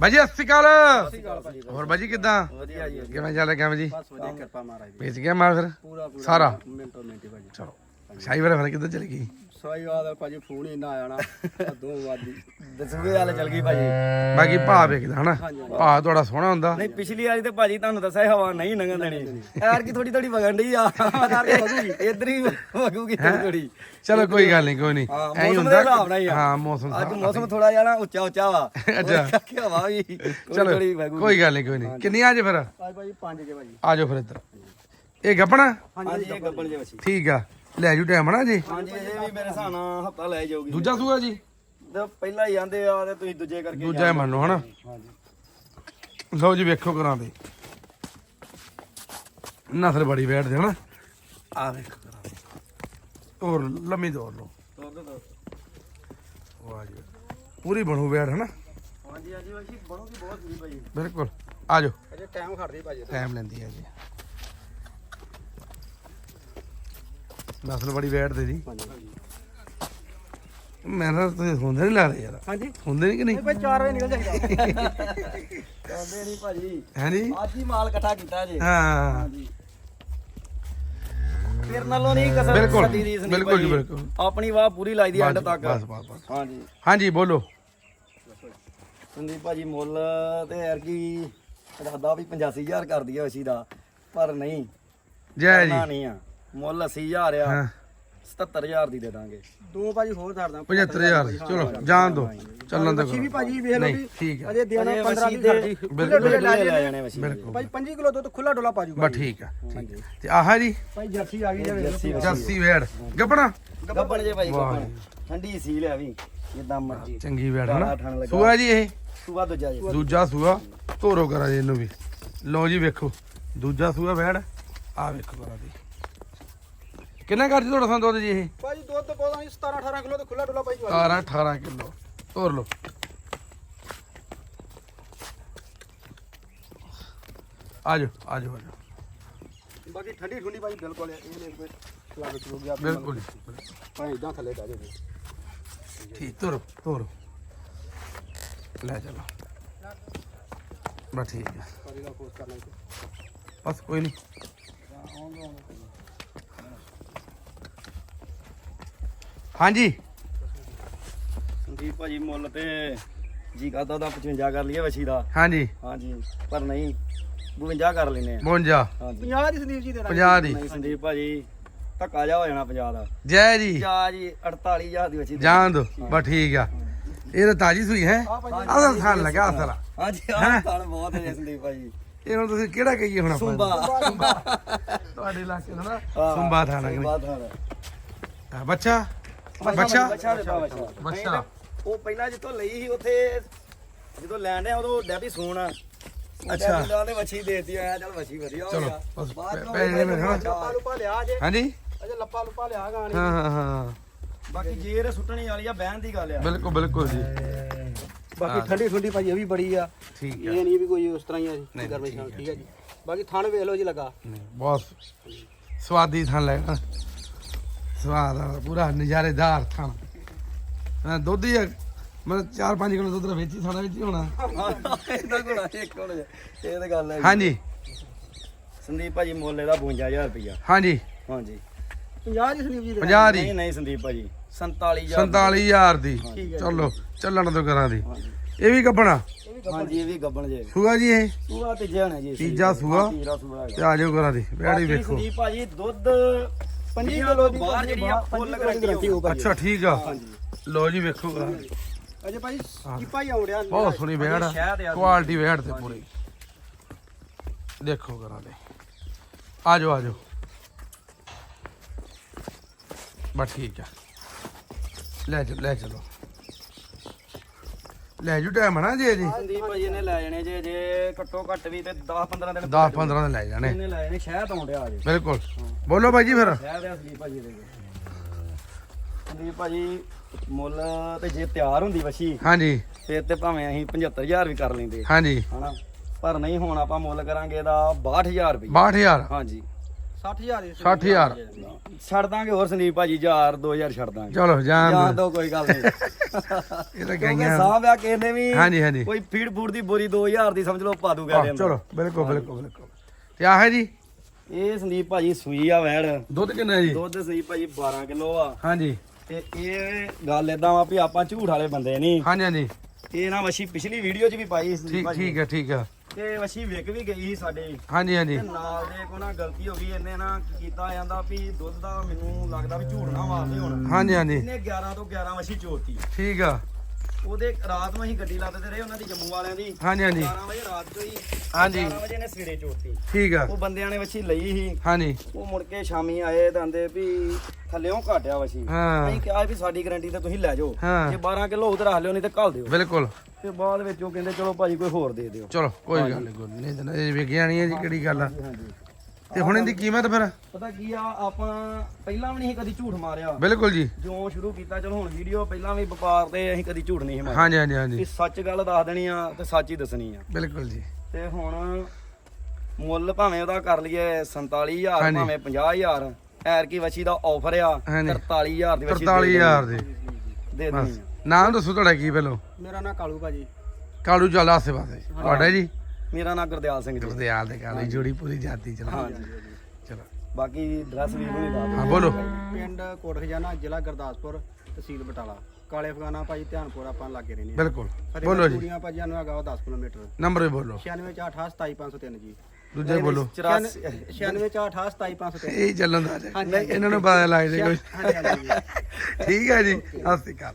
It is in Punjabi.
ਬਾਜੀ ਸਤਿ ਸ਼੍ਰੀ ਅਕਾਲ। ਹੋਰ ਬਾਜੀ ਕਿਦਾਂ? ਵਧੀਆ ਜੀ ਕਿਵੇਂ ਚੱਲ ਰਿਹਾ ਕਿਵੇਂ ਜੀ? ਬਸ ਵਧੀਆ ਕਿਰਪਾ ਮਹਾਰਾਜ ਦੀ। ਵੇਚ ਗਿਆ ਮਾਲ ਫਿਰ? ਪੂਰਾ ਪੂਰਾ ਸਾਰਾ? ਮਿੰਟੋ ਮਿੰਟੀ ਭਾਜੀ। ਚਲੋ। ਸ਼ਾਹੀ ਵਾਲਾ ਫਿਰ ਕਿੱਧਰ ਚਲੀ ਗਈ? ਸਵਾਈ ਵਾਲਾ ਭਾਜੀ ਫੋਨ ਹੀ ਨਾ ਆਣਾ ਦੋ ਵਾਦੀ ਦਸਵੇਂ ਵਾਲੇ ਚਲ ਗਈ ਭਾਜੀ। ਬਾਕੀ ਭਾਅ ਵੇਖਦਾ ਹਨਾ। ਭਾਅ ਤੁਹਾਡਾ ਸੋਹਣਾ ਹੁੰਦਾ। ਨਹੀਂ ਪਿਛਲੀ ਵਾਲੀ ਤੇ ਭਾਜੀ ਤੁਹਾਨੂੰ ਦੱਸਿਆ ਸੀ ਹਵਾ ਨਹੀਂ ਲੰਘਣ ਦੇਣੀ। ਯਾਰ ਕੀ ਥੋੜੀ ਥੋੜੀ ਵਗਣ ਡਈ ਆ। ਕਰਕੇ ਵਗੂਗੀ। ਇਧਰ ਹੀ ਵਗੂਗੀ ਥੋੜੀ ਥੋੜੀ ਚਲੋ ਕੋਈ ਗੱਲ ਨਹੀਂ ਕੋਈ ਨਹੀਂ। ਐਂ ਹੀ ਮੌਸਮ ਦੇ ਹਿਸਾਬ ਨਾਲ ਹੀ ਮੌਸਮ ਅੱਜ ਮੌਸਮ ਥੋੜਾ ਜਿਹਾ ਨਾ ਉੱਚਾ ਉੱਚਾ ਵਾ। ਅੱਛਾ। ਕਰਕੇ ਹਵਾ ਵੀ ਚਲੋ ਕੋਈ ਗੱਲ ਨਹੀਂ ਕੋਈ ਨਹੀਂ। ਕਿੰਨੀਆਂ ਅੱਜ ਫਿਰ? ਭਾਜੀ 5 ਜੇ ਭਾਜੀ। ਆ ਜਾਓ ਫਿਰ ਇੱਧਰ। ਇਹ ਗੱਪਣਾ? ਹਾਂਜੀ ਇਹ ਗੱਬਣ ਜੇ ਵਸੀ ਠੀਕ ਆ। ਲੈ ਜੂ ਟਾਈਮ ਨਾ ਜੀ? ਹਾਂਜੀ ਇਹ ਵੀ ਮੇਰੇ ਹਿਸਾਬ ਨਾਲ ਹਫਤਾ ਲੈ ਜਾਊਗੀ। ਦੂਜਾ ਸੂਆ ਜੀ? ਤੇ ਪਹਿਲਾਂ ਹੀ ਆਂਦੇ ਆ ਤੇ ਤੁਸੀਂ ਦੂਜੇ ਕਰਕੇ ਦੂਜਾ ਹੀ ਮੰਨੋ ਹਨਾ। ਹਾਂਜੀ। ਲਓ ਜੀ ਵੇਖੋ ਕਰਾਂ ਦੇ। ਨਸਲ ਬੜੀ ਬੈਠਦੇ ਹਨਾ। ਆ ਵੇਖੋ ਕਰਾਂ ਦੇ। ਹੋਰ ਲੰਮੀ ਦੌੜ ਲਓ। ਵਾਹ ਜੀ ਪੂਰੀ ਬਣੂ ਬੈਠ ਹਨਾ। ਹਾਂਜੀ ਹਾਂਜੀ ਵਸੀ ਬਣੂਗੀ ਬਹੁਤ ਜੀ। ਬਿਲਕੁਲ। ਆ ਜਾਓ। ਅਜੇ ਟਾਈਮ ਖੜਦੀ ਭਾਜੀ ਟਾਈਮ ਲੈਂਦੀ ਹੈ ਜੀ। ਨਸਲ ਬੜੀ ਬੈਠਦੇ ਜੀ ਹਾਂਜੀ। ਮੈਂ ਤਾਂ ਤੁਸੀਂ ਹੁੰਦੇ ਨਹੀਂ ਲੱਗਦੇ ਯਾਰ। ਹਾਂਜੀ। ਹੁੰਦੇ ਨਹੀਂ ਕਿ ਨਹੀਂ? ਭਾਈ 4 ਵਜੇ ਨਿਕਲ ਜਾਈਦਾ। ਨਹੀਂ ਭਾਜੀ। ਹੈ ਜੀ? ਅੱਜ ਹੀ ਮਾਲ ਇਕੱਠਾ ਕੀਤਾ ਜੀ। ਹਾਂ। ਹਾਂਜੀ। ਫਿਰ ਨਾਲੋਂ ਨਹੀਂ ਕਸਰ ਬਿਲਕੁਲ, ਸੱਦੀ ਰੀਸ ਨਹੀਂ ਬਿਲਕੁਲ ਜੀ, ਭਾਜੀ। ਬਿਲਕੁਲ। ਆਪਣੀ ਵਾਹ ਪੂਰੀ ਲਾਈ ਦੀ ਐਂਡ ਬਸ ਤੱਕ। ਬਸ ਬਸ ਬਸ। ਹਾਂਜੀ। ਹਾਂਜੀ ਬੋਲੋ। ਸੰਦੀਪ ਭਾਜੀ ਮੁੱਲ ਤੇ ਯਾਰ ਕੀ ਰੱਖਦਾ ਵੀ 85000 ਕਰਦੀ ਆ ਵਸੀ ਦਾ ਪਰ ਨਹੀਂ। ਜੈ ਜੀ। ਨਹੀਂ ਆ। ਮੁੱਲ 80000 ਆ। ਹਾਂ। 77000 ਦੀ ਦੇ ਦਾਂਗੇ। ਦੋ ਭਾਜੀ ਹੋਰ ਧਰਦਾ 75000 ਚਲੋ ਜਾਣ ਦੋ। ਚੱਲਣ ਦੇ ਵੀ ਭਾਜੀ ਵੇਖ ਲਓ ਵੀ ਠੀਕ ਹੈ ਅਜੇ ਦੇਣਾ 15 ਦੀ ਖੜਦੀ ਬਿਲਕੁਲ ਲੈ ਜਾਣੇ ਵਸੀ ਬਿਲਕੁਲ। ਭਾਈ 5 ਕਿਲੋ ਦੁੱਧ ਖੁੱਲਾ ਡੋਲਾ ਪਾ ਜੂਗਾ। ਬਸ ਠੀਕ ਆ ਠੀਕ ਆ। ਤੇ ਆਹ ਜੀ? ਭਾਈ ਜਰਸੀ ਆ ਗਈ ਜਰਸੀ ਜਰਸੀ ਵੇੜ। ਗੱਪਣਾ ਗੱਬਣ ਜੇ ਭਾਈ ਗੱਬਣ। ਠੰਡੀ ਸੀ ਲਿਆ ਵੀ ਜਿੱਦਾਂ ਮਰਜ਼ੀ। ਚੰਗੀ ਵੇੜ ਹਨਾ। ਸੂਆ ਜੀ ਇਹ? ਸੂਆ ਦੂਜਾ ਜੀ। ਦੂਜਾ ਸੂਆ? ਧੋਰੋ ਕਰਾ ਜੀ ਇਹਨੂੰ ਵੀ। ਲਓ ਜੀ ਵੇਖੋ। ਦੂਜਾ ਸੂਆ ਵੇੜ। ਆ ਵੇਖੋ ਕਰਾ ਜੀ। ਕਿੰਨਾ ਕਰਦੀ ਤੁਹਾਡਾ ਸੰਦ ਦੁੱਧ ਜੀ ਇਹ? ਭਾਜੀ ਦੁੱਧ ਪੌਦਾ 17 18 ਕਿਲੋ ਤੇ ਖੁੱਲਾ ਡੋਲਾ ਭਾਈ 17 18 ਕਿਲੋ। ਧੋਰ ਲਓ। ਆ ਜਾਓ ਆ ਜਾਓ ਆ ਜਾਓ ਬਾਕੀ ਠੰਡੀ ਠੰਡੀ ਭਾਈ ਬਿਲਕੁਲ ਇਹ ਨੇ ਕੋਈ ਖਿਲਾਵੇ ਚਲੋ ਗਿਆ। ਬਿਲਕੁਲ ਭਾਈ ਇਦਾਂ ਥੱਲੇ ਜਾਵੇ ਠੀਕ ਧੋਰੋ ਧੋਰੋ ਲੈ ਚਲੋ। ਬਸ ਠੀਕ ਹੈ। ਬਸ ਕੋਈ ਨਹੀਂ। ਹਾਂਜੀ। ਸੰਦੀਪ ਭਾਜੀ ਮੁੱਲ ਤੇ ਜੀ ਕਰਦਾ ਦਾ 55 ਕਰ ਲਈਏ ਵਛੀ ਦਾ। ਹਾਂਜੀ। ਹਾਂਜੀ ਪਰ ਨਹੀਂ 52 ਕਰ ਲੈਨੇ ਆ। 52 ਹਾਂਜੀ। 50 ਦੀ ਸੰਦੀਪ ਜੀ ਦੇ 50 ਦੀ। ਨਹੀਂ ਸੰਦੀਪ ਭਾਜੀ ਧੱਕਾ ਜਾ ਹੋ ਜਾਣਾ 50 ਦਾ। ਜੈ ਜੀ। ਜਾ ਜੀ 48000 ਦੀ ਵਛੀ ਜਾਣ ਦੋ। ਬਸ ਠੀਕ ਆ। ਇਹ ਤਾਂ ਤਾਜੀ ਸੂਈ ਹੈ। ਆਹ ਤਾਂ ਖਾਣ ਲੱਗਾ ਅਸਲਾ ਹਾਂਜੀ ਆਹ ਤਾਂ ਬਹੁਤ ਹੈ ਸੰਦੀਪ ਭਾਜੀ। ਇਹ ਹੁਣ ਤੁਸੀਂ ਕਿਹੜਾ ਕਹੀਏ ਹੁਣ ਆਪਾਂ? ਸੁੰਬਾ। ਤੁਹਾਡੇ ਇਲਾਕੇ ਦਾ ਨਾ ਸੁੰਬਾ ਥਾਣਾ ਸੁੰਬਾ ਥਾਣਾ। ਬੱਚਾ? ਬੱਚਾ? ਬੱਚਾ? ਦਿੱਤਾ ਬੱਚਾ। ਬੱਚਾ ਉਹ ਪਹਿਲਾਂ ਜਿੱਥੋਂ ਲਈ ਸੀ ਉੱਥੇ ਜਦੋਂ ਲੈਣ ਡਿਆ ਉਦੋਂ ਡੈਬੀ ਸੋਣ ਅੱਛਾ। ਅੱਛਾ ਦੇ ਵੱਛੀ ਦੇਤੀ ਆ ਚੱਲ ਵੱਛੀ ਵਧੀਆ ਹੋ ਚਲੋ, ਗਿਆ। ਬਸ ਬਾਅਦ ਪੈ- ਚੋਂ ਪੈਸੇ ਮੇਰੇ ਨਾਲ। ਲੱਪਾ ਲੁਪਾ ਲਿਆ ਜੇ। ਹਾਂਜੀ? ਅਜੇ ਲੱਪਾ ਲੁਪਾ ਲਿਆ ਗਾਣੀ ਹਾਂ ਹਾਂ ਹਾਂ। ਬਾਕੀ ਜੇਰ ਸੁੱਟਣੀ ਵਾਲੀ ਆ ਬਹਿਣ ਦੀ ਗੱਲ ਆ। ਬਿਲਕੁਲ ਬਿਲਕੁਲ ਜੀ। ਬਾਕੀ ਠੰਡੀ ਠੰਡੀ ਭਾਜੀ ਇਹ ਵੀ ਬੜੀ ਆ। ਠੀਕ ਇਹ ਹੈ ਨਹੀਂ ਵੀ ਕੋਈ ਉਸ ਤਰ੍ਹਾਂ ਹੀ ਆ ਜੀ ਗਰਮੀ ਠੀਕ ਨਾਲ ਹੈ, ਠੀਕ ਹੈ ਜੀ। ਬਾਕੀ ਥਣ ਵੇਖ ਲਓ ਜੀ ਲੱਗਾ। ਨਹੀਂ, ਬਹੁਤ ਸਵਾਦੀ ਥਾਂ ਲੈਣਾ ਸਵਾਦ ਆ ਪੂਰਾ ਨਜ਼ਾਰੇਦਾਰ ਥਾਂ ਹਾਂ ਦੁੱਧ ਹੀ ਮਤਲਬ 4-5 ਕਿਲੋ ਦੁੱਧ ਵਿੱਚ ਹੀ ਥਾਣਾ ਵਿੱਚ ਹੀ ਹੋਣਾ। ਇਹਦਾ ਕੋਲ ਇੱਕ ਕੋਲ ਇਹ ਤਾਂ ਗੱਲ ਹੈ ਹਾਂਜੀ। ਸੰਦੀਪ ਭਾਜੀ ਮੁੱਲ ਇਹਦਾ 52000 ਰੁਪਇਆ ਹਾਂਜੀ। ਹਾਂਜੀ। 50 ਦੀ ਸੰਦੀਪ ਜੀ 50 ਦੀ। ਨਹੀਂ ਨਹੀਂ ਸੰਦੀਪ ਭਾਜੀ 47000 47000 ਦੀ। ਠੀਕ ਹੈ ਚਲੋ ਚੱਲਣ ਤੋਂ ਕਰਾਂ ਦੀ। ਹਾਂਜੀ। ਇਹ ਵੀ ਕੱਪਣਾ ਹਾਂਜੀ ਇਹ ਵੀ ਗੱਬਣ ਜੇ। ਸੂਆ ਜੀ ਇਹ? ਸੂਆ ਤੀਜਾ ਹੋਣਾ ਜੀ ਤੀਜਾ ਸੂਆ। ਤੇ ਆ ਜਾਓ ਕਰਾਂ ਦੀ ਬੈੜੀ ਵੇਖੋ। ਸੰਦੀਪ ਭਾਜੀ ਦੁੱਧ 5 ਕਿਲੋ ਦੀ ਬਾਹਰ ਜਿਹੜੀ ਆ ਫੁੱਲ ਗਰੰਟੀ ਹੋ ਅੱਛਾ ਠੀਕ ਆ। ਲੋ ਜੀ ਵੇਖੋ। ਅਜੇ ਭਾਜੀ ਕੀਪਾ ਹੀ ਆਉੜਿਆ ਬਹੁਤ ਸੋਹਣੀ ਵੇੜ ਕੁਆਲਿਟੀ ਵੇੜ ਤੇ ਪੂਰੀ। ਦੇਖੋ ਕਰਾਂ ਦੇ। ਆ ਜਾਓ ਆ ਜਾਓ। ਬਸ ਠੀਕ ਆ। ਲੈ ਚਲੋ ਲੈ ਚਲੋ। ਲੈ ਜੂ ਟਾਈਮ ਨਾ ਜੀ ਜੀ? ਸੰਦੀਪ ਭਾਜੀ ਨੇ ਲੈ ਜਾਣੇ ਜੇ ਜੇ ਘੱਟੋ ਘੱਟ ਵੀ ਤੇ 10 15 ਦਿਨ 10 15 ਦੇ ਲੈ ਜਾਣੇ। ਇਹਨੇ ਲੈ ਜਾਣੇ ਸ਼ਹਿਦ ਆਉਂਦਿਆ ਅਜੇ ਬਿਲਕੁਲ। ਬੋਲੋ ਬਾਈ ਜੀ ਫਿਰ। ਸ਼ਹਿਦ ਆ ਸੰਦੀਪ ਭਾਜੀ ਦੇ ਸੰਦੀਪ ਭਾਜੀ ਮੁੱਲ ਤੇ ਜੇ ਤਿਆਰ ਹੁੰਦੀ ਵਸ਼ੀ ਹਾਂਜੀ। ਫਿਰ ਤੇ ਭਾਵੇਂ ਅਸੀਂ 75000 ਵੀ ਕਰ ਲੈਂਦੇ। ਹਾਂਜੀ। ਹਨਾ? ਪਰ ਨਹੀਂ ਹੁਣ ਆਪਾਂ ਮੁੱਲ ਕਰਾਂਗੇ ਇਹਦਾ 62000 ਰੁਪਏ 62000 ਹਾਂਜੀ। 60000 ਦੀ 60000 ਛੱਡ ਦਾਂਗੇ ਹੋਰ ਸੰਦੀਪ ਭਾਜੀ 1000 2000 ਛੱਡ ਦਾਂਗੇ। ਚਲੋ ਜਾਨ ਜਾਣ ਦਿਓ। ਦੋ ਕੋਈ ਗੱਲ ਨਹੀਂ। ਇਹ ਤਾਂ ਕਿਉਂਕਿ ਗਈਆਂ ਸਾਂਭਿਆ ਕਿਸੇ ਨੇ ਵੀ ਹਾਂਜੀ, ਹਾਂਜੀ। ਕੋਈ ਫੀਡ ਫੂਡ ਦੀ ਬੋਰੀ 2000 ਦੀ ਸਮਝ ਲਓ ਪਾ ਦੂਗਾ ਆਹ, ਚਲੋ ਬਿਲਕੁਲ ਬਿਲਕੁਲ ਬਿਲਕੁਲ। ਤੇ ਆਹ ਹੈ ਜੀ? ਇਹ ਸੰਦੀਪ ਭਾਜੀ ਸੂਈ ਆ ਵੈੜ। ਦੁੱਧ ਕਿੰਨਾ ਹੈ ਜੀ? ਦੁੱਧ ਸੰਦੀਪ ਭਾਜੀ 12 ਕਿਲੋ ਆ। ਹਾਂਜੀ। ਤੇ ਇਹ ਗੱਲ ਏਦਾਂ ਵਾ ਵੀ ਆਪਾਂ ਝੂਠ ਵਾਲੇ ਬੰਦੇ ਨਹੀਂ ਹਾਂਜੀ ਹਾਂਜੀ। ਇਹ ਨਾ ਵਸ਼ੀ ਪਿਛਲੀ ਵੀਡੀਓ 'ਚ ਵੀ ਪਾਈ ਸੀ ਸੰਦੀਪ ਠੀਕ ਭਾਜੀ। ਠੀਕ ਹੈ ਠੀਕ ਹੈ। ਤੇ ਵਸ਼ੀ ਵਿਕ ਵੀ ਗਈ ਸੀ ਸਾਡੇ। ਹਾਂਜੀ ਹਾਂਜੀ। ਤੇ ਨਾਲ ਦੇ ਕੋ ਨਾ ਗਲਤੀ ਹੋ ਗਈ ਇਹਨੇ ਨਾ ਕੀ ਕੀਤਾ ਜਾਂਦਾ ਵੀ ਦੁੱਧ ਦਾ ਮੈਨੂੰ ਲੱਗਦਾ ਵੀ ਝੂਠ ਨਾ ਮਾਰਦੇ ਹੁਣ। ਹਾਂਜੀ ਹਾਂਜੀ। ਇਹਨੇ 11 ਤੋਂ 11 ਵਸ਼ੀ ਚੋਤੀ ਠੀਕ ਆ। ਉਹਦੇ ਰਾਤ ਨੂੰ ਅਸੀਂ ਗੱਡੀ ਲਾਦੇ ਰਹੇ ਉਹਨਾਂ ਦੀ ਜੰਮੂ ਵਾਲਿਆਂ ਦੀ। ਹਾਂਜੀ ਹਾਂਜੀ। 12 ਵਜੇ ਰਾਤ ਤੋਂ ਹੀ ਹਾਂਜੀ। 12 ਵਜੇ ਨੇ ਸਵੇਰੇ ਚੋਤੀ। ਠੀਕ ਆ। ਉਹ ਬੰਦਿਆਂ ਨੇ ਵਸ਼ੀ ਲਈ ਸੀ। ਹਾਂਜੀ। ਉਹ ਮੁੜ ਕੇ ਸ਼ਾਮੀ ਆਏ ਦੰਦੇ ਵੀ ਥੱਲਿਓਂ ਘਾਟਿਆ ਵਸ਼ੀ ਹਾਂ। ਅਸੀਂ ਕਿਹਾ ਵੀ ਸਾਡੀ ਗਾਰੰਟੀ ਤੇ ਤੁਸੀਂ ਲੈ ਜਾਓ। ਜੇ 12 ਕਿਲੋ ਉਧਰ ਰੱਖ ਲਿਓ ਨਹੀਂ ਤੇ ਘੱਲ ਦਿਓ। ਬਿਲਕੁਲ। ਤੇ ਬਾਅਦ ਵਿੱਚ ਉਹ ਕਹਿੰਦੇ ਚਲੋ ਭਾਜੀ ਕੋਈ ਹੋਰ ਦੇ ਦਿਓ। ਚਲੋ ਕੋਈ ਗੱਲ ਨਹੀਂ ਤਾਂ ਇਹ ਵਿਗਿਆ ਨਹੀਂ ਹੈ ਜੀ ਕਿਹੜੀ ਗੱਲ ਆ। ਹਾਂਜੀ। ਤੇ ਹੁਣ ਇਹਦੀ ਕੀਮਤ ਫਿਰ? ਪਤਾ ਕੀ ਆ ਆਪਾਂ ਪਹਿਲਾਂ ਵੀ ਨਹੀਂ ਕਦੀ ਝੂਠ ਮਾਰਿਆ। ਬਿਲਕੁਲ ਜੀ। ਜਿਉਂ ਸ਼ੁਰੂ ਕੀਤਾ ਚਲੋ ਹੁਣ ਵੀਡੀਓ ਪਹਿਲਾਂ ਵੀ ਵਪਾਰ ਤੇ ਅਸੀਂ ਕਦੀ ਝੂਠ ਨਹੀਂ ਮਾਰਿਆ ਹਾਂਜੀ ਹਾਂਜੀ ਹਾਂਜੀ। ਸੱਚ ਗੱਲ ਦੱਸ ਦੇਣੀ ਆ ਤੇ ਸੱਚ ਹੀ ਦੱਸਣੀ ਆ। ਬਿਲਕੁਲ ਜੀ। ਤੇ ਹੁਣ ਮੁੱਲ ਭਾਵੇਂ ਉਹਦਾ ਕਰ ਲਈਏ 47000 ਹਾਂਜੀ। ਭਾਵੇਂ 50000 ਐਰ ਕੀ ਵਛੀ ਦਾ ਆਫਰ ਆ ਹਾਂਜੀ। 43000 ਦੀ ਵਛੀ 43000 ਦੇ। ਦੇ ਦੇਣੀ ਆ। ਨਾਮ ਦੱਸੋ ਤੁਹਾਡਾ ਕੀ ਪਹਿਲੋ? ਮੇਰਾ ਨਾਂ ਕਾਲੂ ਭਾਜੀ। ਕਾਲੂ ਚੱਲ ਆਸੇ ਪਾਸੇ ਤੁਹਾਡਾ ਜੀ? ਮੇਰਾ ਨਾਮ ਗੁਰਦਿਆਲ ਸਿੰਘ ਜੀ। ਗੁਰਦਿਆਲ ਦੇ ਕਾਲੂ ਜੋੜੀ ਪੂਰੀ ਜਾਤੀ ਚਲਾ ਹਾਂਜੀ। ਚਲੋ। ਬਾਕੀ ਡਰੈਸ ਵੀ ਨਹੀਂ ਦੱਸ ਹਾਂ ਬੋਲੋ। ਪਿੰਡ ਕੋਟ ਖਜ਼ਾਨਾ ਜ਼ਿਲ੍ਹਾ ਗੁਰਦਾਸਪੁਰ ਤਹਿਸੀਲ ਬਟਾਲਾ। ਕਾਲੇ ਅਫਗਾਨਾ ਭਾਜੀ ਧਿਆਨਪੁਰ ਆਪਾਂ ਲਾਗੇ ਰਹਿੰਦੇ ਹਾਂ। ਬਿਲਕੁਲ। ਬੋਲੋ ਜੀ। ਕੁੜੀਆਂ ਭਾਜੀਆਂ ਨੂੰ ਹੈਗਾ ਵਾ 10 ਕਿਲੋਮੀਟਰ। ਨੰਬਰ ਵੀ ਬੋਲੋ। 9648277503 ਜੀ। ਦੂਜੇ ਬੋਲੋ। 84 9648277503 ਇਹ ਚੱਲਣ ਦਾ ਜੇ। ਹਾਂਜੀ ਇਹਨਾਂ ਨੂੰ ਪਤਾ ਲੱਗ ਜੇ ਠੀਕ ਹੈ ਜੀ। ਸਤਿ ਸ਼੍ਰੀ ਅਕਾਲ।